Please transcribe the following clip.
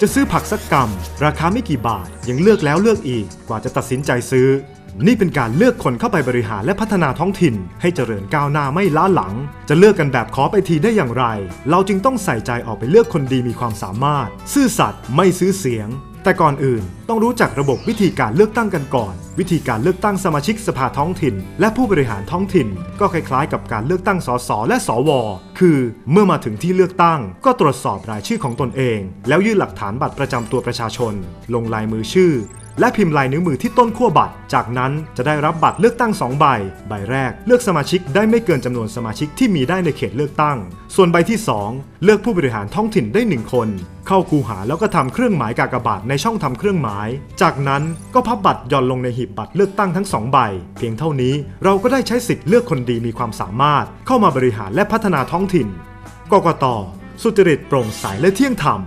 จะซื้อผักสักกรรมราคาไม่กี่บาท ยังเลือกแล้วเลือกอีกกว่าจะตัดสินใจซื้อ นี่เป็นการเลือกคนเข้าไปบริหารและพัฒนาท้องถิ่น ให้เจริญก้าวหน้าไม่ล้าหลัง จะเลือกกันแบบขอไปทีได้อย่างไร เราจึงต้องใส่ใจออกไปเลือกคนดีมีความสามารถ ซื่อสัตย์ไม่ซื้อเสียง แต่ก่อนอื่นต้องรู้จักระบบวิธีการเลือกตั้งกันก่อน วิธีการเลือกตั้งสมาชิกสภาท้องถิ่น และผู้บริหารท้องถิ่น ก็คล้ายๆ กับการเลือกตั้งสสและสว คือเมื่อมาถึงที่เลือกตั้ง ก็ตรวจสอบรายชื่อของตนเอง แล้วยื่นหลักฐานบัตรประจำตัวประชาชน ลงลายมือชื่อ และพิมพ์ลายนิ้วมือที่ต้นขั้วบัตร จากนั้นจะได้รับบัตรเลือกตั้ง 2 ใบ ใบแรกเลือกสมาชิกได้ไม่เกินจำนวนสมาชิกที่มีได้ในเขตเลือกตั้ง ส่วนใบที่ 2 เลือกผู้บริหารท้องถิ่นได้ 1 คน เข้าคูหาแล้วก็ทำเครื่องหมายกากบาทในช่องทำเครื่องหมาย จากนั้นก็พับบัตรย่อนลงในหีบบัตรเลือกตั้งทั้ง 2 ใบ เพียงเท่านี้เราก็ได้ใช้สิทธิ์เลือกคนดีมีความสามารถ เข้ามาบริหารและพัฒนาท้องถิ่น กกตสุจริตโปร่งใสและเที่ยงธรรม